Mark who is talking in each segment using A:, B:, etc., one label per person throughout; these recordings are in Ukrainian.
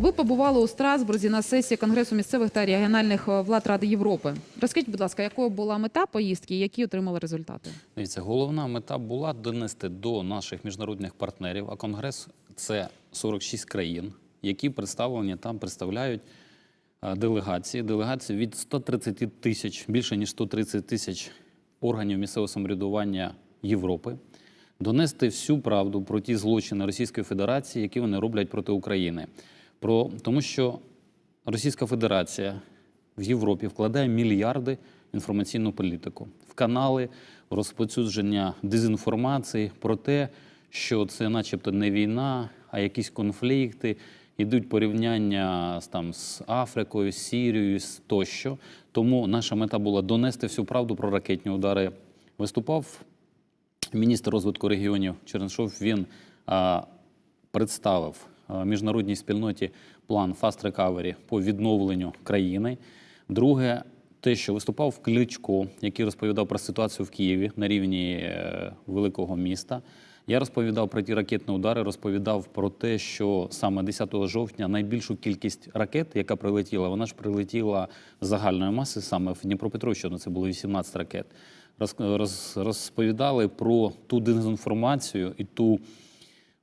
A: Ви побували у Страсбурзі на сесії Конгресу місцевих та регіональних е, влад Ради Європи. Розкажіть, будь ласка, якою була мета поїздки і які отримали результати?
B: Дивіться, головна мета була донести до наших міжнародних партнерів, а конгрес це 46 країн, які представлені там представляють е, делегації. Делегації від 130 тисяч, більше ніж 130 тисяч органів місцевого самоврядування Європи, донести всю правду про ті злочини Російської Федерації, які вони роблять проти України. Про тому, що Російська Федерація в Європі вкладає мільярди в інформаційну політику, в канали розповсюдження дезінформації про те, що це, начебто, не війна, а якісь конфлікти. Йдуть порівняння там, з Африкою, з Сірією з тощо. Тому наша мета була донести всю правду про ракетні удари. Виступав міністр розвитку регіонів Черншов. Він а, представив міжнародній спільноті план Fast Recovery по відновленню країни. Друге, те, що виступав Кличко, який розповідав про ситуацію в Києві на рівні е, великого міста. Я розповідав про ті ракетні удари, розповідав про те, що саме 10 жовтня найбільшу кількість ракет, яка прилетіла, вона ж прилетіла з загальної маси саме в Дніпропетровщину. Це було 18 ракет. Роз, роз, розповідали про ту дезінформацію і ту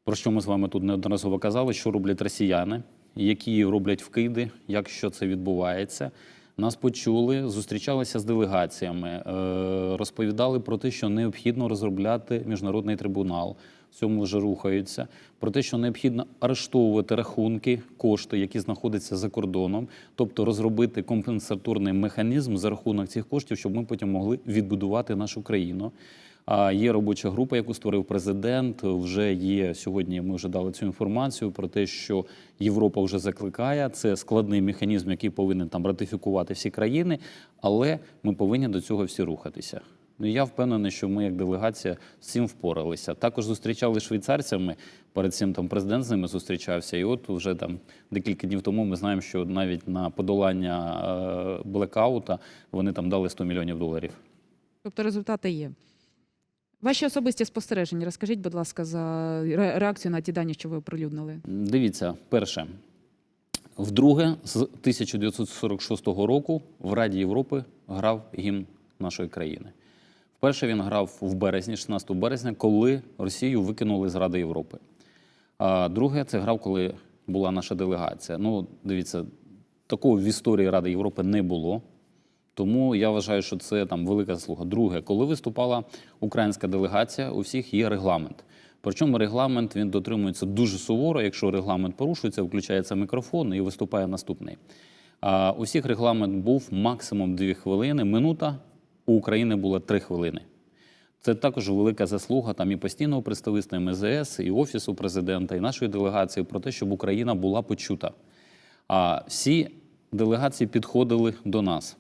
B: про що ми з вами тут неодноразово казали, що роблять росіяни, які роблять вкиди, як що це відбувається. Нас почули, зустрічалися з делегаціями, е, розповідали про те, що необхідно розробляти міжнародний трибунал. В цьому вже рухаються. Про те, що необхідно арештовувати рахунки, кошти, які знаходяться за кордоном, тобто розробити компенсаторний механізм за рахунок цих коштів, щоб ми потім могли відбудувати нашу країну. А є робоча група, яку створив президент. Вже є сьогодні. Ми вже дали цю інформацію про те, що Європа вже закликає. Це складний механізм, який повинен там ратифікувати всі країни, але ми повинні до цього всі рухатися. Ну я впевнений, що ми, як делегація, з цим впоралися. Також зустрічали швейцарцями. Перед цим там президент з ними зустрічався. І от вже там декілька днів тому ми знаємо, що навіть на подолання е, блекаута вони там дали 100 мільйонів доларів.
A: Тобто результати є. Ваші особисті спостереження, розкажіть, будь ласка, за ре- реакцію на ті дані, що ви оприлюднили.
B: Дивіться, перше, вдруге, з 1946 року в Раді Європи грав гімн нашої країни. Вперше він грав в березні, 16 березня, коли Росію викинули з Ради Європи. А друге, це грав, коли була наша делегація. Ну, дивіться, такого в історії Ради Європи не було. Тому я вважаю, що це там велика заслуга. Друге, коли виступала українська делегація, у всіх є регламент. Причому регламент він дотримується дуже суворо. Якщо регламент порушується, включається мікрофон і виступає наступний. А у всіх регламент був максимум 2 хвилини. Минута у України було 3 хвилини. Це також велика заслуга там і постійного представництва МЗС, і офісу президента, і нашої делегації про те, щоб Україна була почута. А всі делегації підходили до нас.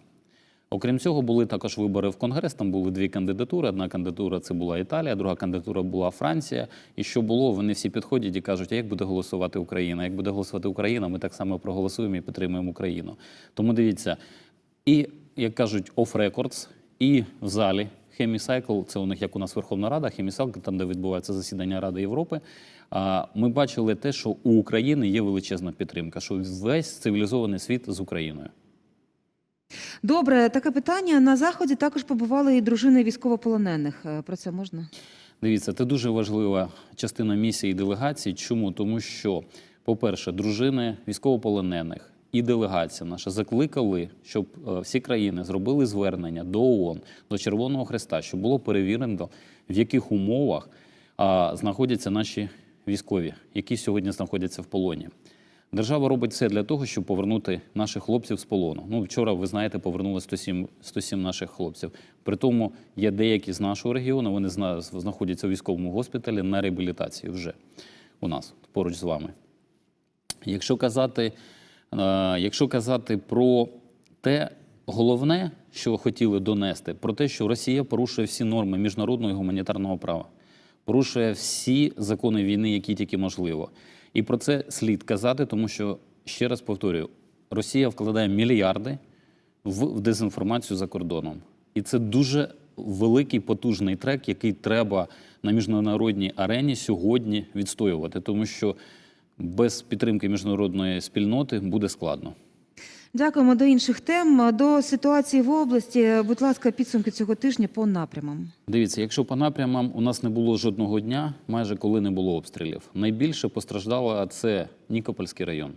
B: Окрім цього, були також вибори в Конгрес. Там були дві кандидатури. Одна кандидатура це була Італія, друга кандидатура була Франція. І що було, вони всі підходять і кажуть, а як буде голосувати Україна? Як буде голосувати Україна, ми так само проголосуємо і підтримуємо Україну. Тому дивіться, і як кажуть, off records, і в залі Хемісайкл, це у них як у нас Верховна Рада, Хемісайкл, там де відбувається засідання Ради Європи. Ми бачили те, що у України є величезна підтримка, що весь цивілізований світ з Україною.
C: Добре, таке питання. На заході також побували і дружини військовополонених. Е, Про це можна?
B: Дивіться, це дуже важлива частина місії делегації. Чому? Тому що, по-перше, дружини військовополонених і делегація наша закликали, щоб е, всі країни зробили звернення до ООН, до Червоного Хреста, щоб було перевірено, в яких умовах знаходяться наші військові, які сьогодні знаходяться в полоні. Держава робить все для того, щоб повернути наших хлопців з полону. Ну, вчора, ви знаєте, повернули 107, 107 наших хлопців. При тому є деякі з нашого регіону, вони зна- знаходяться у військовому госпіталі на реабілітації вже у нас поруч з вами. Якщо казати, е, якщо казати про те, головне, що хотіли донести, про те, що Росія порушує всі норми міжнародного і гуманітарного права, порушує всі закони війни, які тільки можливо. І про це слід казати, тому що, ще раз повторюю, Росія вкладає мільярди в, дезінформацію за кордоном. І це дуже великий потужний трек, який треба на міжнародній арені сьогодні відстоювати, тому що без підтримки міжнародної спільноти буде складно.
C: Дякуємо до інших тем. До ситуації в області. Будь ласка, підсумки цього тижня по напрямам.
B: Дивіться, якщо по напрямам у нас не було жодного дня, майже коли не було обстрілів. Найбільше постраждало це Нікопольський район.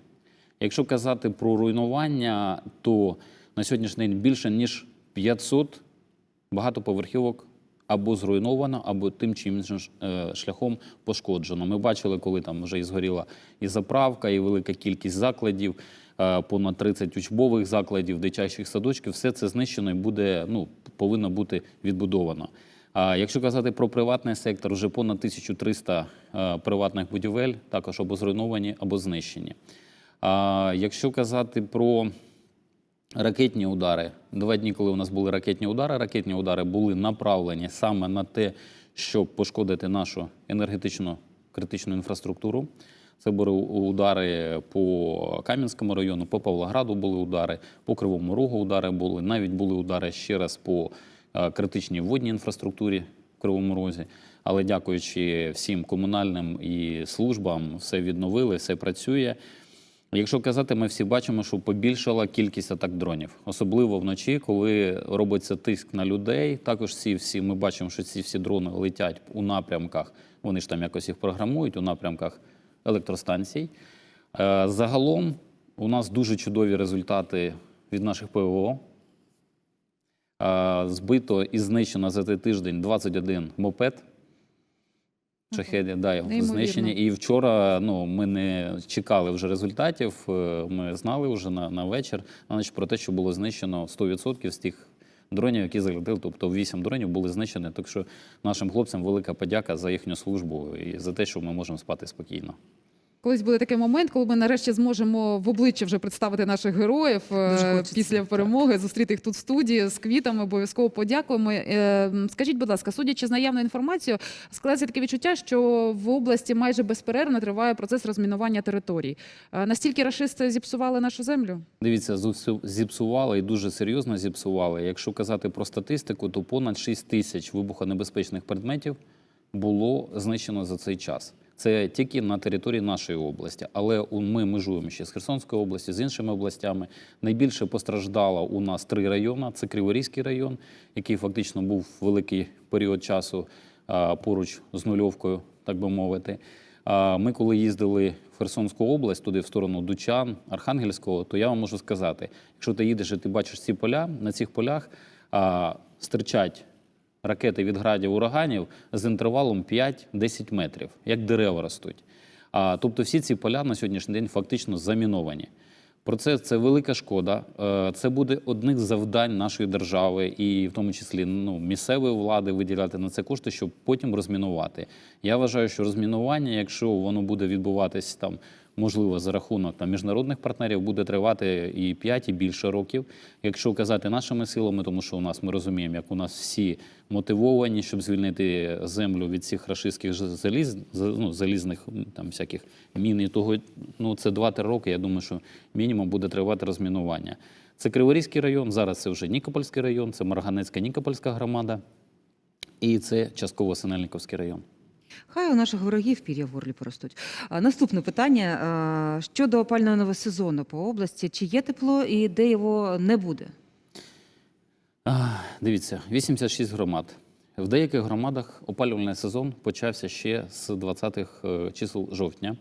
B: Якщо казати про руйнування, то на сьогоднішній день більше ніж 500 багатоповерхівок або зруйновано, або тим чи іншим е, шляхом пошкоджено. Ми бачили, коли там вже і згоріла і заправка, і велика кількість закладів, е, понад 30 учбових закладів, дитячих садочків. Все це знищено і буде, ну, повинно бути відбудовано. А якщо казати про приватний сектор, вже понад 1300 е, приватних будівель також або зруйновані, або знищені. А якщо казати про ракетні удари, два дні, коли у нас були ракетні удари, ракетні удари були направлені саме на те, щоб пошкодити нашу енергетичну критичну інфраструктуру. Це були удари по Кам'янському району, по Павлограду були удари, по Кривому Рогу удари були. Навіть були удари ще раз по е, критичній водній інфраструктурі в Кривому Розі. Але дякуючи всім комунальним і службам, все відновили, все працює. Якщо казати, ми всі бачимо, що побільшала кількість атак дронів, особливо вночі, коли робиться тиск на людей. Також ці всі ми бачимо, що ці всі дрони летять у напрямках. Вони ж там якось їх програмують у напрямках електростанцій. Е, Загалом у нас дуже чудові результати від наших ПВО. Е, Збито і знищено за цей тиждень 21 мопед. Шахеді, да,
A: Неймовірно.
B: знищені. І вчора ну, ми не чекали вже результатів. е, Ми знали вже на, на вечір на ніч про те, що було знищено 100% з тих дронів, які залетили. Тобто 8 дронів були знищені. Так що нашим хлопцям велика подяка за їхню службу і за те, що ми можемо спати спокійно.
A: Колись буде такий момент, коли ми нарешті зможемо в обличчя вже представити наших героїв е,
C: хочеться.
A: після перемоги, зустріти їх тут в студії з квітами. Обов'язково подякуємо. Е, Скажіть, будь ласка, судячи з наявною інформацією, складається таке відчуття, що в області майже безперервно триває процес розмінування територій. Е, Настільки рашисти зіпсували нашу землю?
B: Дивіться, зіпсу- зіпсували і дуже серйозно зіпсували. Якщо казати про статистику, то понад 6 тисяч вибухонебезпечних предметів було знищено за цей час. Це тільки на території нашої області, але ми межуємо ще з Херсонської області, з іншими областями. Найбільше постраждало у нас три райони: це Криворізький район, який фактично був великий період часу поруч з нульовкою, так би мовити. Ми, коли їздили в Херсонську область, туди в сторону Дучан, Архангельського, то я вам можу сказати, якщо ти їдеш і ти бачиш ці поля, на цих полях стирчать ракети від градів ураганів з інтервалом 5-10 метрів, як дерева ростуть. А, тобто всі ці поля на сьогоднішній день фактично заміновані. Про це це велика шкода. Е, Це буде одних з завдань нашої держави, і в тому числі ну, місцевої влади виділяти на це кошти, щоб потім розмінувати. Я вважаю, що розмінування, якщо воно буде відбуватись там, можливо, за рахунок там, міжнародних партнерів, буде тривати і 5, і більше років. Якщо казати нашими силами, тому що у нас ми розуміємо, як у нас всі мотивовані, щоб звільнити землю від цих рашистських заліз, ну, залізних там всяких мін і того. Ну це 2-3 роки. Я думаю, що мінімум буде тривати розмінування. Це Криворізький район, зараз це вже Нікопольський район, це Марганецька Нікопольська громада, і це частково Синельниковський район.
C: Хай у наших ворогів пір'я в горлі поростуть. Наступне питання щодо опального сезону по області. Чи є тепло і де його не буде?
B: Дивіться, 86 громад. В деяких громадах опалювальний сезон почався ще з 20-х е, чисел жовтня.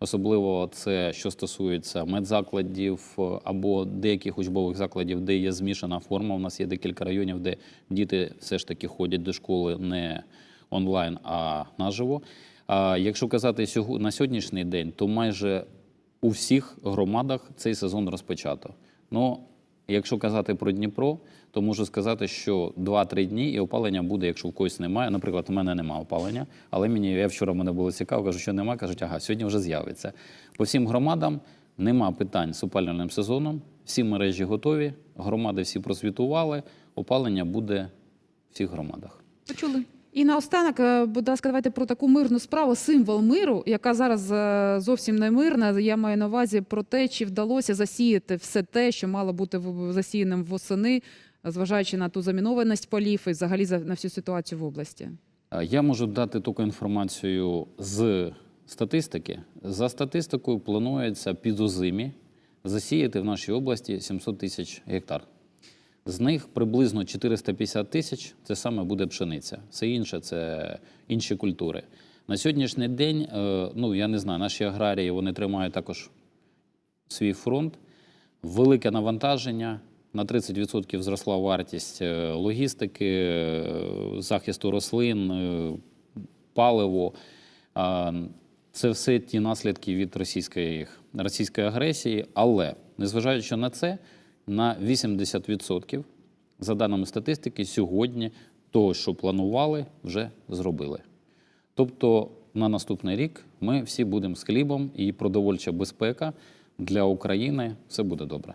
B: Особливо це що стосується медзакладів е, або деяких учбових закладів, де є змішана форма. У нас є декілька районів, де діти все ж таки ходять до школи не онлайн, а наживо. А якщо казати на сьогоднішній день, то майже у всіх громадах цей сезон розпочато. Ну, якщо казати про Дніпро, то можу сказати, що 2-3 дні і опалення буде, якщо в когось немає. Наприклад, у мене немає опалення, але мені я вчора мене було цікаво, кажу, що немає. Кажуть, ага, сьогодні вже з'явиться. По всім громадам нема питань з опалювальним сезоном. Всі мережі готові, громади всі просвітували. Опалення буде в всіх громадах.
C: Почули.
A: І наостанок, е, будь ласка, давайте про таку мирну справу, символ миру, яка зараз е, зовсім не мирна. Я маю на увазі про те, чи вдалося засіяти все те, що мало бути засіяним восени, зважаючи на ту замінованість полів і взагалі на всю ситуацію в області.
B: Я можу дати тільки інформацію з статистики. За статистикою планується під озимі засіяти в нашій області 700 тисяч гектар. З них приблизно 450 тисяч це саме буде пшениця. Все інше це інші культури. На сьогоднішній день, е, ну я не знаю, наші аграрії вони тримають також свій фронт. Велике навантаження. На 30% зросла вартість е, логістики, е, захисту рослин, паливо. Це все ті наслідки від російської, російської агресії. Але незважаючи на це, на 80% за даними статистики, сьогодні того, що планували, вже зробили. Тобто на наступний рік ми всі будемо з хлібом і продовольча безпека для України все буде добре.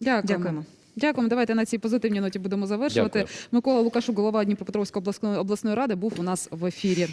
A: Дякуємо.
C: Дякуємо.
A: Дякуємо. Давайте на цій позитивній ноті будемо завершувати.
B: Дякую.
A: Микола Лукашук, голова Дніпропетровської обласної обласної ради, був у нас в ефірі.